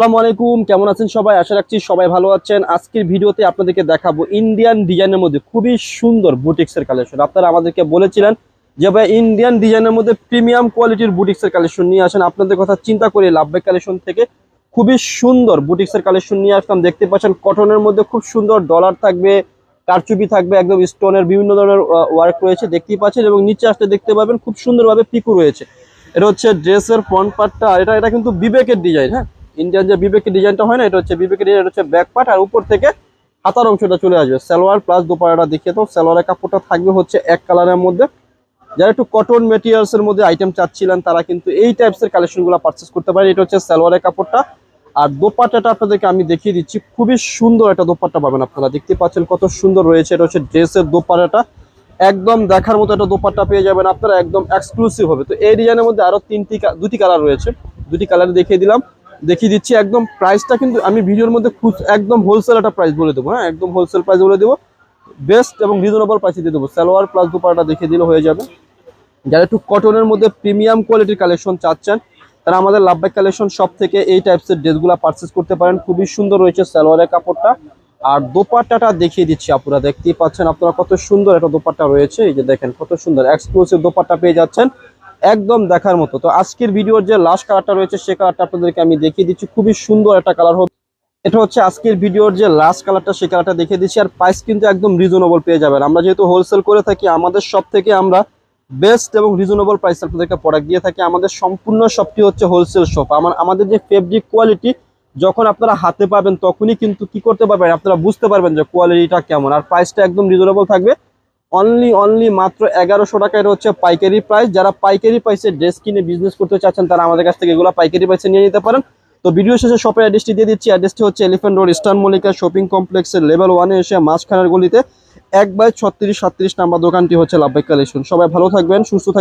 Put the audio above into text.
আসসালামু আলাইকুম, কেমন আছেন সবাই? আশা রাখছি সবাই ভালো আছেন। আজকের ভিডিওতে আপনাদেরকে দেখাবো ইন্ডিয়ান ডিজাইনের মধ্যে খুবই সুন্দর বুটিক্সের কালেকশন আপনারা আমাদেরকে বলেছিলেন যে, ভাই ইন্ডিয়ান ডিজাইনের মধ্যে প্রিমিয়াম কোয়ালিটির বুটিক্সের কালেকশন নিয়ে আসেন। আপনাদের কথা চিন্তা করে লাভবাই কালেকশন থেকে খুবই সুন্দর বুটিক্সের কালেকশন নিয়ে আসলাম। দেখতে পাচ্ছেন কটনের মধ্যে খুব সুন্দর ডলার থাকবে, কারচুপি থাকবে, একদম স্টোনের বিভিন্ন ধরনের ওয়ার্ক রয়েছে। দেখতেই পাচ্ছেন এবং নিচে আসতে দেখতে পাবেন খুব সুন্দরভাবে পিকু রয়েছে। এটা হচ্ছে ড্রেসের ফ্রন্ট পার্টটা এটা এটা কিন্তু বিবেকের ডিজাইন হ্যাঁ? ইন্ডিয়ান যে বিবেকের ডিজাইনটা হয় না, এটা হচ্ছে বিবেকের ডিজাইন হচ্ছে ব্যাক পার্ট আর উপর থেকে হাতার অংশটা চলে আসবে। সালোয়ার প্লাস দোপাড়াটা দেখিয়ে তো সালোয়ারের কাপড়টা থাকবে হচ্ছে এক কালারের মধ্যে। যারা একটু কটন মেটেরিয়ালস এর মধ্যে আইটেম চাচ্ছিলেন, তারা কিন্তু এই টাইপস এর কালেকশনগুলো পারচেস করতে পারেন। এটা হচ্ছে সালোয়ারের কাপড়টা। আর দোপাট্টাটা আপনাদেরকে আমি দেখিয়ে দিচ্ছি। খুবই সুন্দর একটা দোপাট্টা পাবেন আপনারা। দেখতে পাচ্ছেন কত সুন্দর রয়েছে। এটা হচ্ছে ড্রেসের দোপাট্টাটা একদম দেখার মতো একটা দোপাট্টা পেয়ে যাবেন আপনারা। একদম এক্সক্লুসিভ হবে। তো এই ডিজাইনের মধ্যে আরও তিনটি দুটি কালার রয়েছে। দুটি কালার দেখিয়ে দিলাম। দেখিয়ে দিচ্ছি, একদম প্রাইসটা কিন্তু আমি ভিডিওর মধ্যে খুচ- একদম হোলসেল একটা প্রাইস বলে দেবো হ্যাঁ? একদম হোলসেল প্রাইস বলে দেবো। বেস্ট এবং রিজনেবল প্রাইসে দিয়ে দেবো। সালোয়ার প্লাস দুপাটা দেখিয়ে দিলে হয়ে যাবে। যারা একটু কটনের মধ্যে প্রিমিয়াম কোয়ালিটির কালেকশন চাচ্ছেন, তারা আমাদের লাভবাই কালেকশন শপ থেকে এই টাইপসের ড্রেসগুলো পারচেস করতে পারেন। খুবই সুন্দর রয়েছে সালোয়ারের কাপড়টা। আর দোপাট্টাটা দেখিয়ে দিচ্ছি আপনারা দেখতেই পাচ্ছেন আপনারা কত সুন্দর একটা দোপাট্টা রয়েছে। এই যে দেখেন, কত সুন্দর। এক্সক্লুসিভ দোপাট্টা পেয়ে যাচ্ছেন। একদম দেখার মতো। তো আজকের ভিডিওর যে লাস্ট কালারটা রয়েছে, সে কালারটা আপনাদেরকে আমি দেখিয়ে দিচ্ছি। খুবই সুন্দর একটা কালার হবে এটা হচ্ছে আজকের ভিডিওর যে লাস্ট কালারটা সেই কালারটা দেখিয়ে দিচ্ছি। আর প্রাইস কিন্তু একদম রিজনেবল পেয়ে যাবেন। আমরা যেহেতু হোলসেল করে থাকি, আমাদের সব থেকে আমরা বেস্ট এবং রিজনেবল প্রাইস আপনাদেরকে প্রোডাক্ট দিয়ে থাকি। আমাদের সম্পূর্ণ শপটি হচ্ছে হোলসেল শপ আমার, আমাদের যে ফেব্রিক কোয়ালিটি যখন আপনারা হাতে পাবেন, তখনই কিন্তু কি করতে পারবেন? আপনারা বুঝতে পারবেন যে কোয়ালিটিটা কেমন। আর প্রাইসটা একদম রিজনেবল থাকবে। অনলি অনলি মাত্র এগারোশো টাকায় হচ্ছে পাইকারি প্রাইস যারা পাইকারি প্রাইসে ড্রেস কিনে বিজনেস করতে চাচ্ছেন, তারা আমাদের কাছ থেকে এগুলো পাইকারি প্রাইসে নিয়ে নিতে পারেন। তো ভিডিও শেষে শপের অ্যাড্রেসটি দিয়ে দিচ্ছি। অ্যাড্রেসটি হচ্ছে elephant road eastern Mallika shopping কমপ্লেক্সের লেভেল ওয়ানে এসে মাঝখানের গলিতে এক বাই ছত্রিশ সাতত্রিশ নাম্বার দোকানটি হচ্ছে লাভবাই কালেকশন সবাই ভালো থাকবেন, সুস্থ থাকবেন।